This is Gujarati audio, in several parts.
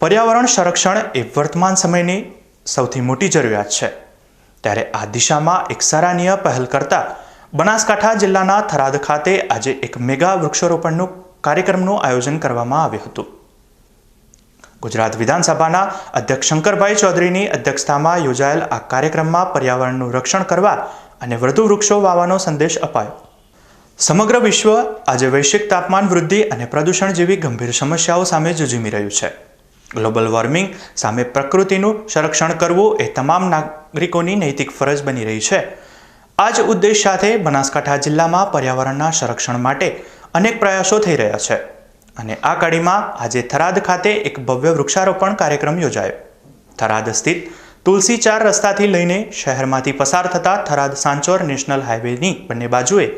પર્યાવરણ સંરક્ષણ એ વર્તમાન સમયની સૌથી મોટી જરૂરિયાત છે. ત્યારે આ દિશામાં એક સરાહનીય પહેલ કરતા બનાસકાંઠા જિલ્લાના થરાદ ખાતે આજે એક મેગા વૃક્ષારોપણનું કાર્યક્રમનું આયોજન કરવામાં આવ્યું હતું. ગુજરાત વિધાનસભાના અધ્યક્ષ શંકરભાઈ ચૌધરીની અધ્યક્ષતામાં યોજાયેલ આ કાર્યક્રમમાં પર્યાવરણનું રક્ષણ કરવા અને વધુ વૃક્ષો વાવવાનો સંદેશ અપાયો. સમગ્ર વિશ્વ આજે વૈશ્વિક તાપમાન વૃદ્ધિ અને પ્રદૂષણ જેવી ગંભીર સમસ્યાઓ સામે જુઝીમી રહ્યું છે. ગ્લોબલ વોર્મિંગ સામે પ્રકૃતિનું સંરક્ષણ કરવું એ તમામ નાગરિકોની નૈતિક ફરજ બની રહી છે. આ જ ઉદ્દેશ સાથે બનાસકાંઠા જિલ્લામાં પર્યાવરણના સંરક્ષણ માટે અનેક પ્રયાસો થઈ રહ્યા છે. અને આ કડીમાં આજે થરાદ ખાતે એક ભવ્ય વૃક્ષારોપણ કાર્યક્રમ યોજાયો. થરાદ સ્થિત તુલસી ચાર રસ્તાથી લઈને શહેરમાંથી પસાર થતા થરાદ સાંચોર નેશનલ હાઈવેની બંને બાજુએ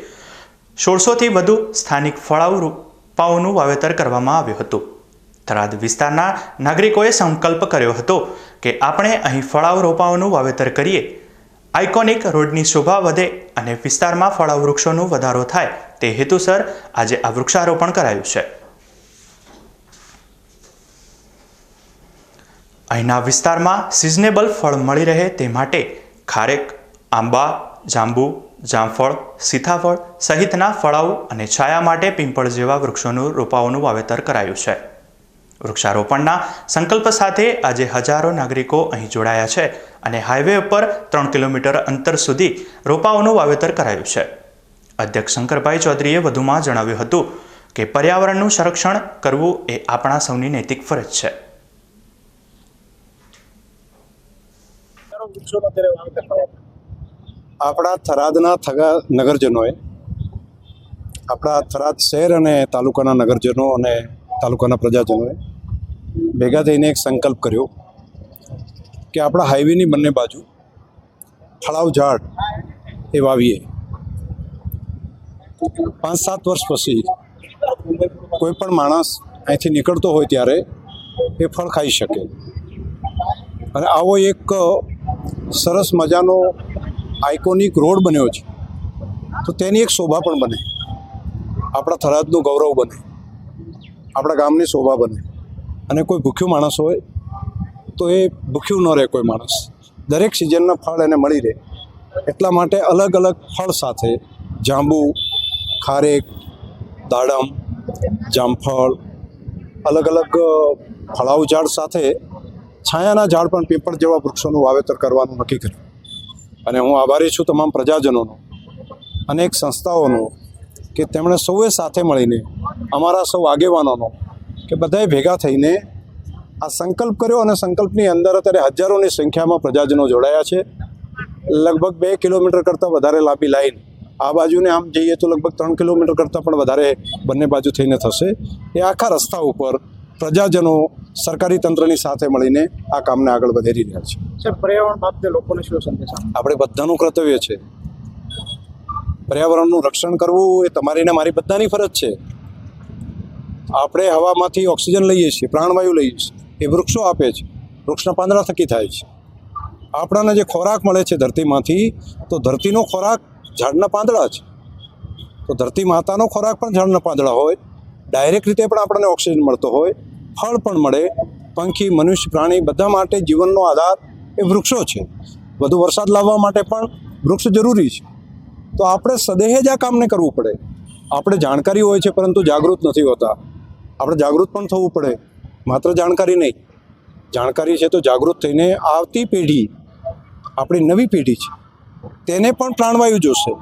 સોળસોથી વધુ સ્થાનિક ફળાઉ રોપાઓનું વાવેતર કરવામાં આવ્યું હતું. થરાદ વિસ્તારના નાગરિકોએ સંકલ્પ કર્યો હતો કે આપણે અહીં ફળાવ રોપાઓનું વાવેતર કરીએ. આઇકોનિક રોડની શોભા વધે અને વિસ્તારમાં ફળાવ વૃક્ષોનું વધારો થાય તે હેતુસર આજે આ વૃક્ષારોપણ કરાયું છે. અહીંના વિસ્તારમાં સિઝનેબલ ફળ મળી રહે તે માટે ખારેક, આંબા, જાંબુ, જામફળ, સીતાફળ સહિતના ફળાઉ અને છાયા માટે પીંપળ જેવા વૃક્ષોનું રોપાઓનું વાવેતર કરાયું છે. વૃક્ષારોપણના સંકલ્પ સાથે આજે હજારો નાગરિકો અહીં જોડાયા છે અને હાઈવે ઉપર ત્રણ કિલોમીટર અંતર સુધી રોપાઓનું વાવેતર કરાયું છે. અધ્યક્ષ શંકરભાઈ ચૌધરીએ વધુમાં જણાવ્યું હતું કે પર્યાવરણનું સંરક્ષણ કરવું એ આપણા સૌની નૈતિક ફરજ છે. આપણા થરાદના થગા નગરજનોએ, આપણા થરાદ શહેર અને તાલુકાના નગરજનો અને તાલુકાના પ્રજાજનોએ ભેગા થઈને એક સંકલ્પ કર્યો કે આપણા હાઈવેની બંને બાજુ ફળાવ ઝાડ એ વાવીએ પાંચ સાત વર્ષ પછી કોઈ પણ માણસ અહીંથી નીકળતો હોય ત્યારે એ ફળ ખાઈ શકે. અને આવો એક સરસ મજાનો આઇકોનિક રોડ બન્યો છે. તો તેની એક શોભા પણ બને. આપણા થરાદનું ગૌરવ બને. આપણા ગામની શોભા બને. અને કોઈ ભૂખ્યું માણસ હોય, તો એ ભૂખ્યું ન રહે કોઈ માણસ. દરેક સિઝનના ફળ એને મળી રહે. એટલા માટે અલગ અલગ ફળ સાથે જાંબુ, ખારેક, દાડમ, જામફળ, અલગ અલગ ફળાઉ ઝાડ સાથે છાયાના ઝાડ પણ પીપળ જેવા વૃક્ષોનું વાવેતર કરવાનું નક્કી કર્યું. અને હું આભારી છું તમામ પ્રજાજનોનો, અનેક સંસ્થાઓનો, કે તેમણે સૌએ સાથે મળીને અમારા સૌ આગેવાનોનો કે બધાએ ભેગા થઈને આ સંકલ્પ કર્યો અને સંકલ્પની અંદર અત્યારે હજારોની સંખ્યામાં પ્રજાજનો જોડાયા છે. લગભગ બે કિલોમીટર કરતાં વધારે લાંબી લાઈન આ બાજુને આમ જઈએ તો લગભગ ત્રણ કિલોમીટર કરતાં પણ વધારે બંને બાજુ થઈને થશે. એ આખા રસ્તા ઉપર પ્રજાજનો સરકારી તંત્રની સાથે મળીને આ કામને આગળ વધારી રહ્યા છે. પર્યાવરણ બાબતે લોકોને શું સંદેશ આપણે બધાનું કર્તવ્ય છે. પર્યાવરણનું રક્ષણ કરવું એ તમારી ને મારી બધાની ફરજ છે. આપણે હવામાંથી ઓક્સિજન લઈએ છીએ, પ્રાણવાયુ લઈએ છીએ, એ વૃક્ષો આપે છે. વૃક્ષના પાંદડા થકી થાય છે. આપણાને જે ખોરાક મળે છે ધરતીમાંથી, તો ધરતીનો ખોરાક ઝાડના પાંદડા છે. તો ધરતી માતાનો ખોરાક પણ ઝાડના પાંદડા હોય. ડાયરેક્ટ રીતે પણ આપણને ઓક્સિજન મળતો હોય. ફળ પણ મળે. પંખી, મનુષ્ય, પ્રાણી બધા માટે જીવનનો આધાર એ વૃક્ષો છે. વધુ વરસાદ લાવવા માટે પણ વૃક્ષ જરૂરી છે. તો આપણે સદેહ જ આ કામને કરવું પડે. આપણે જાણકારી હોય છે, પરંતુ જાગૃત નથી હોતા. આપણે જાગૃત પણ થવું પડે. માત્ર જાણકારી નહીં. જાણકારી છે તો જાગૃત થઈને આવતી પેઢી, આપણી નવી પેઢી છે, તેને પણ પ્રાણવાયુ જોશે.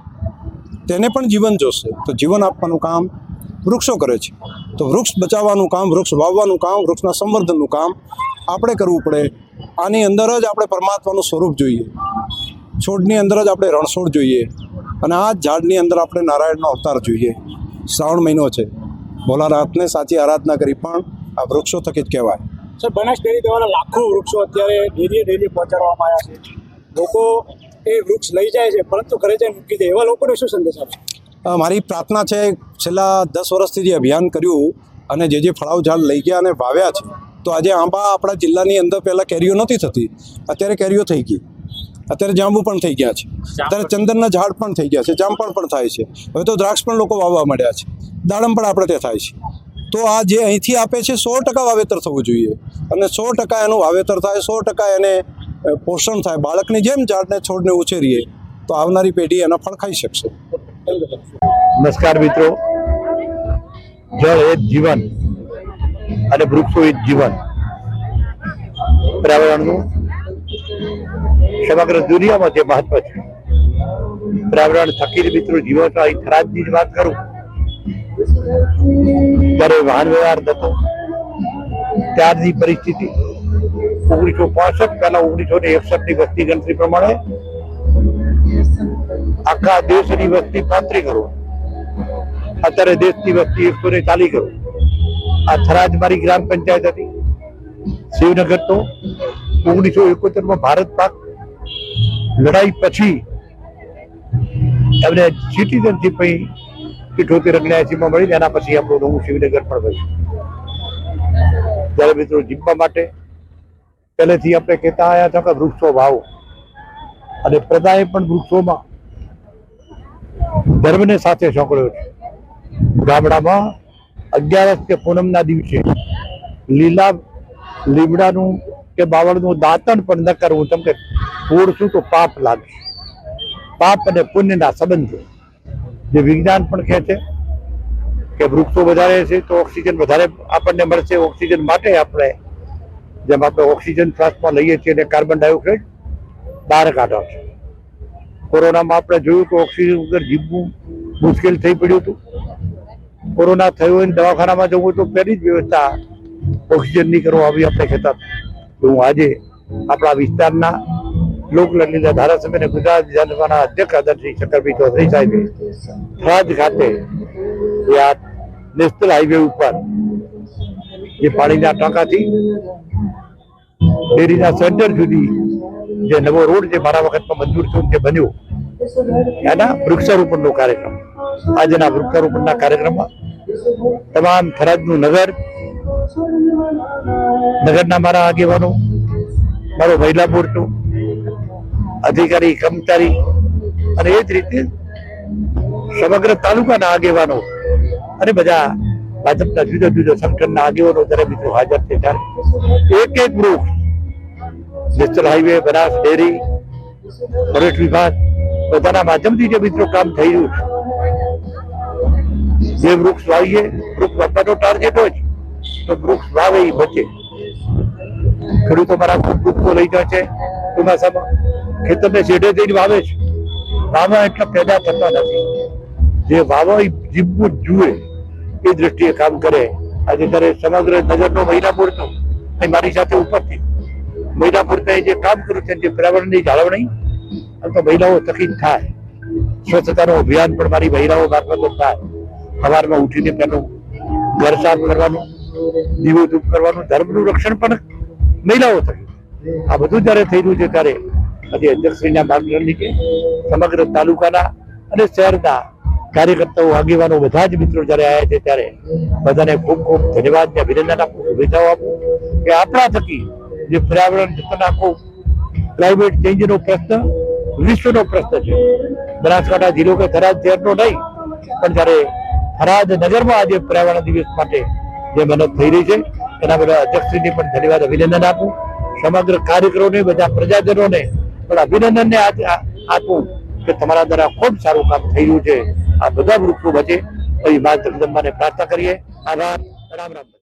તેને પણ જીવન જોશે. તો જીવન આપવાનું કામ વૃક્ષો કરે છે. તો વૃક્ષ બચાવવાનું કામ, વૃક્ષ વાવવાનું કામ, વૃક્ષના સંવર્ધનનું કામ આપણે કરવું પડે. આની અંદર જ આપણે પરમાત્માનું સ્વરૂપ જોઈએ. છોડની અંદર જ આપણે રણછોડ જોઈએ. અને આ ઝાડની અંદર આપણે નારાયણનો અવતાર જોઈએ. શ્રાવણ મહિનો છે. ભોલાનાથને સાચી આરાધના કરી પણ આ વૃક્ષો થકી જ કહેવાય. સર બનાસ ડેરી દ્વારા લાખો વૃક્ષો અત્યારે ડેરીએ ડેરી પહોંચાડવામાં આવ્યા છે. લોકો એ વૃક્ષ લઈ જાય છે પરંતુ ઘરે જઈને મૂકી દે. એવા લોકોને શું સંદેશ આપશે? મારી પ્રાર્થના છે છેલ્લા દસ વર્ષથી જે અભિયાન કર્યું અને જે જે ફળાવ ઝાડ લઈ ગયા અને વાવ્યા છે તો આજે આંબા આપણા જિલ્લાની અંદર પહેલાં કેરીઓ નહોતી થતી. અત્યારે કેરીઓ થઈ ગઈ. અત્યારે જાંબુ પણ થઈ ગયા છે. અત્યારે ચંદનના ઝાડ પણ થઈ ગયા છે. જામફળ પણ થાય છે. હવે તો દ્રાક્ષ પણ લોકો વાવવા માંડ્યા છે. દાડમ પણ આપણે ત્યાં થાય છે. તો આ જે અહીંથી આપે છે સો ટકા વાવેતર થવું જોઈએ. અને સો ટકા એનું વાવેતર થાય સો ટકા એને પોષણ થાય. બાળકની જેમ ઝાડને છોડને ઉછેરીએ તો આવનારી પેઢી એના ફળ ખાઈ શકશે. નમસ્કાર મિત્રો. જળ એ જીવન અને વૃક્ષો એ જીવન. પર્યાવરણનું સમગ્ર દુનિયામાં જે મહત્વ છે. પર્યાવરણ થકી મિત્રો જીવો તો અહીં થરાદની જ વાત કરું. ત્યારે વાહન વ્યવહાર થતો, ત્યારની પરિસ્થિતિ, ઓગણીસો પાસઠ પહેલા ઓગણીસો ને એકસઠની વસ્તી ગણતરી પ્રમાણે આખા દેશની વસ્તી પાંત્રી કરોડ. અત્યારે દેશની વસ્તી એકસો ને ચાલીસ કરોડ. આ થરાદ મારી ગ્રામ પંચાયત હતી. શિવનગર તો ઓગણીસો એકોતેરમાં ભારત પાક લડાઈ પછી એમને સિટીઝનશીપ ઇઠોતેર ઓગણ્યાસી મળી એના પછી આપણું નવું શિવનગર પણ ગયું ત્યારે મિત્રો જીવવા માટે પહેલેથી આપણે કહેતા આવ્યા હતા વૃક્ષો વાવો. અને પ્રદાએ પણ વૃક્ષોમાં ધર્મને સાથે સંકળ્યો છે. ગામડામાં અગિયારસ કે પૂનમના દિવસે લીલા લીમડાનું કે બાવળનું દાંતણ પણ ન કરવું, કેમ કે તોડશું તો પાપ લાગે. પાપ અને પુણ્યના સંબંધો. જે વિજ્ઞાન પણ કહે છે કે વૃક્ષો વધારે છે તો ઓક્સિજન વધારે આપણને મળશે. ઓક્સિજન માટે આપણે જેમ આપણે ઓક્સિજન શ્વાસમાં લઈએ છીએ અને કાર્બન ડાયોક્સાઇડ બહાર કાઢો છે. કોરોનામાં આપણે જોયું કે ઓક્સિજન વગર જીવવું મુશ્કેલ થઈ પડ્યું હતું. કોરોના થયો હોય દવાખાનામાં જવું તો પહેલી જ વ્યવસ્થા ઓક્સિજનની કરવા આવી આપણે કહેતા હતા. તો હું આજે આપણા વિસ્તારના લોકલડીના ધારાસભ્ય અને ગુજરાત વિધાનસભાના અધ્યક્ષ આદરશ્રી શંકરભાઈ ચૌધરી સાહેબે થરાદ ખાતે એ આ નેશનલ હાઈવે ઉપર જે પાણીના ટાંકાથી ડેરીના સેન્ટર સુધી જે નવો રોડ જે મારા વખતમાં મંજૂર થયો તે બન્યો. એના વૃક્ષારોપણનો કાર્યક્રમ. આજના વૃક્ષારોપણના કાર્યક્રમમાં તમામ થરાદનું નગર નગરના મારા આગેવાનો મારો બોર્ડનો અધિકારી કર્મચારી અને એ જ રીતે સમગ્ર તાલુકાના આગેવાનો અને બધા ભાજપના જુદા જુદા સંગઠનના આગેવાનો જયારે મિત્રો હાજર છે ત્યારે એક એક વૃક્ષ national highway Banas dairy forest વિભાગ બધાના માધ્યમથી જે મિત્રો કામ થઈ રહ્યું છે જે વૃક્ષ વાવીએ વૃક્ષ વાપવાનો ટાર્ગેટ હોય છે, તો વૃક્ષ વાવે એ બચે. ખેડૂતો મારા વૃક્ષો લઈ જાય છે? ચોમાસામાં ખેતરને શેઢે થઈને વાવે છે. વાવવા એટલા પેદા થતા નથી. જે વાવો એ જીવવું જુએ. એ દ્રષ્ટિએ કામ કરે. આજે ત્યારે સમગ્ર નગરનો મહિલા પૂરતો મારી સાથે ઉપસ્થિત મહિલા પૂરતા જે કામ કર્યું છે, જે પર્યાવરણની જાળવણી, આમ તો મહિલાઓ થકી થાય. સ્વચ્છતાનું અભિયાન પણ મારી મહિલાઓ મારફત થાય. સવારમાં ઉઠીને પેલું ઘર સાફ કરવાનું દીવો ધૂપ કરવાનું ધર્મનું રક્ષણ પણ મહિલાઓ થયું. આ બધું જ્યારે થઈ છે ત્યારે આજે અધ્યક્ષશ્રીના માર્ગદર્શન નીચે સમગ્ર તાલુકાના અને શહેરના કાર્યકર્તાઓ, આગેવાનો બધા જ મિત્રો જ્યારે આવ્યા છે ત્યારે બધાને ખૂબ ખૂબ ધન્યવાદ ને અભિનંદન આપું, શુભેચ્છાઓ આપું કે આપણા થકી જે પર્યાવરણ જતન આખો ક્લાઇમેટ ચેન્જનો પ્રશ્ન, વિશ્વનો પ્રશ્ન છે. બનાસકાંઠા જિલ્લો કે થરાદ શહેરનો નહીં, પણ જ્યારે થરાદ નગરમાં આજે પર્યાવરણ દિવસ માટે જે મદદ થઈ રહી છે, એના બધા અધ્યક્ષશ્રીને પણ ધન્યવાદ, અભિનંદન આપું. સમગ્ર કાર્યકરોને, બધા પ્રજાજનોને પણ અભિનંદનને આપું કે તમારા દ્વારા ખૂબ સારું કામ રહ્યું છે. આ બધા વૃક્ષો બચે એવી મા જગદંબાને પ્રાર્થના કરીએ. આભાર. રામ રામ.